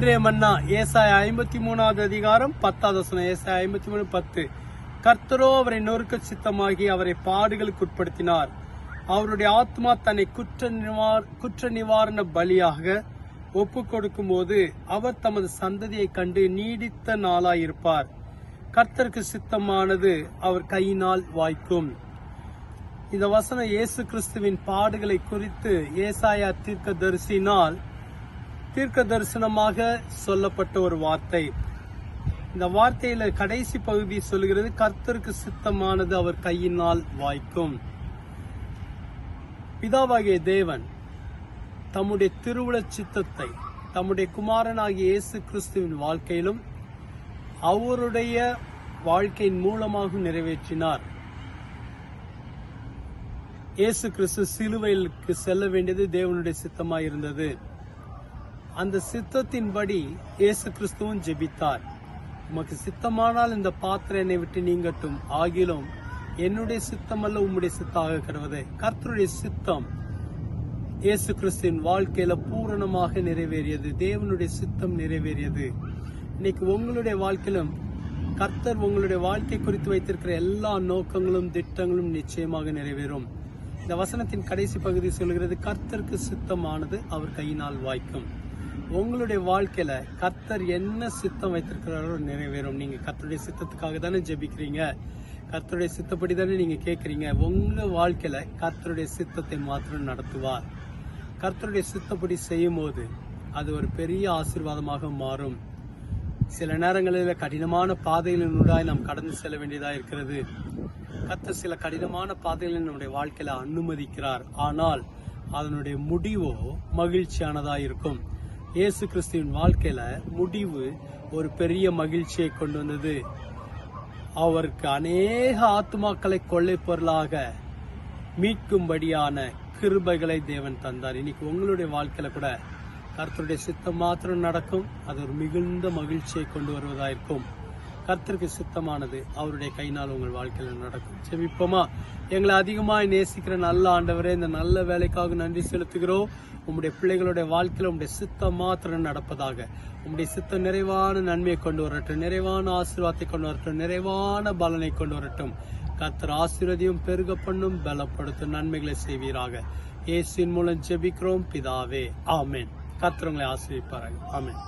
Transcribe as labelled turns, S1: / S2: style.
S1: இன்றைய மன்னா ஏசாய ஐம்பத்தி மூணாவது அதிகாரம் பத்தாவது வசனம் ஏசாய ஐம்பத்தி மூணு பத்து. கர்த்தரோ அவரை நொறுக்க சித்தமாகி அவரை பாடுகளுக்கு உட்படுத்தினார். அவருடைய ஆத்மா தன்னை குற்ற நிவார் குற்ற நிவாரண பலியாக ஒப்பு கொடுக்கும் போது அவர் தமது சந்ததியை கண்டு நீடித்த நாளாயிருப்பார். கர்த்தருக்கு சித்தமானது அவர் கையினால் வாய்க்கும். இந்த வசனம் இயேசு கிறிஸ்துவின் பாடுகளை குறித்து ஏசாயா தீர்க்க தரிசினால் தீர்க்க தரிசனமாக சொல்லப்பட்ட ஒரு வார்த்தை. இந்த வார்த்தையில கடைசி பகுதி சொல்கிறது கர்த்தருக்கு சித்தமானது அவர் கையினால் வாய்க்கும். பிதாவாகிய தேவன் தம்முடைய திருவுள சித்தத்தை தம்முடைய குமாரனாகிய இயேசு கிறிஸ்துவின் வாழ்க்கையிலும் அவருடைய வாழ்க்கையின் மூலமாக நிறைவேற்றினார். இயேசு கிறிஸ்து சிலுவைக்கு செல்ல வேண்டியது தேவனுடைய சித்தமாக இருந்தது அந்த சித்தத்தின்படி இயேசு கிறிஸ்துவும் ஜெபித்தார். உமக்கு சித்தமானால் இந்த பாத்திரம் என்னை விட்டு நீங்கட்டும். ஆகிலும் என்னுடைய சித்தம் அல்ல உம்முடைய சித்தாக கிடவது. கர்த்தருடைய சித்தம் இயேசு கிறிஸ்துவின் வாழ்க்கையில பூரணமாக நிறைவேறியது. தேவனுடைய சித்தம் நிறைவேறியது. இன்னைக்கு உங்களுடைய வாழ்க்கையிலும் கர்த்தர் உங்களுடைய வாழ்க்கை குறித்து வைத்திருக்கிற எல்லா நோக்கங்களும் திட்டங்களும் நிச்சயமாக நிறைவேறும். இந்த வசனத்தின் கடைசி பகுதி சொல்கிறது கர்த்தருக்கு சித்தமானது அவர் கையினால் வாய்க்கும். உங்களுடைய வாழ்க்கையில கர்த்தர் என்ன சித்தம் வைத்திருக்கிறாரோ நிறைவேறும். நீங்க கத்தருடைய சித்தத்துக்காக தானே ஜெபிக்கிறீங்க. கர்த்தருடைய சித்தப்படி தானே நீங்க கேட்குறீங்க. உங்க வாழ்க்கையில கர்த்தருடைய சித்தத்தை மாத்திரம் நடத்துவார். கர்த்தருடைய சித்தப்படி செய்யும் போது அது ஒரு பெரிய ஆசீர்வாதமாக மாறும். சில நேரங்களில் கடினமான பாதைகளினூடாய் நாம் கடந்து செல்ல வேண்டியதாக இருக்கிறது. கத்த சில கடினமான பாதைகளை நம்முடைய வாழ்க்கையில அனுமதிக்கிறார். ஆனால் அதனுடைய முடிவோ மகிழ்ச்சியானதாக இருக்கும். இயேசு கிறிஸ்துவின் வாழ்க்கையில முடிவு ஒரு பெரிய மகிழ்ச்சியை கொண்டு வந்தது. அவருக்கு அநேக ஆத்மாக்களை கொள்ளை பொருளாக மீட்கும்படியான கிருபைகளை தேவன் தந்தார். இன்னைக்கு உங்களுடைய வாழ்க்கையில கூட கர்த்தருடைய சித்தம் மாத்திரம் நடக்கும். அது ஒரு மிகுந்த மகிழ்ச்சியை கொண்டு வருவதாயிருக்கும். கர்த்தருக்கு சித்தமானது அவருடைய கையினால் உங்கள் வாழ்க்கையில் நடக்கும். செவிப்போமா எங்களை அதிகமாக நேசிக்கிற நல்ல ஆண்டவரே இந்த நல்ல வேலைக்காக நன்றி செலுத்துகிறோம். உங்களுடைய பிள்ளைகளுடைய வாழ்க்கையில் உங்களுடைய சித்தம் மாத்திரம் நடப்பதாக. உங்களுடைய சித்தம் நிறைவான நன்மையை கொண்டு வரட்டும் நிறைவான ஆசீர்வாதத்தை கொண்டு வரட்டும் நிறைவான பலனை கொண்டு வரட்டும். கர்த்தர் ஆசீர்வதியும் பெருக பண்ணும் பலப்படுத்தும் நன்மைகளை செய்வீராக. ஏசின் மூலம் ஜெபிக்கிறோம் பிதாவே. ஆமேன். கர்த்தர் உங்களை ஆசீர்விப்பார்கள் ஆமென்.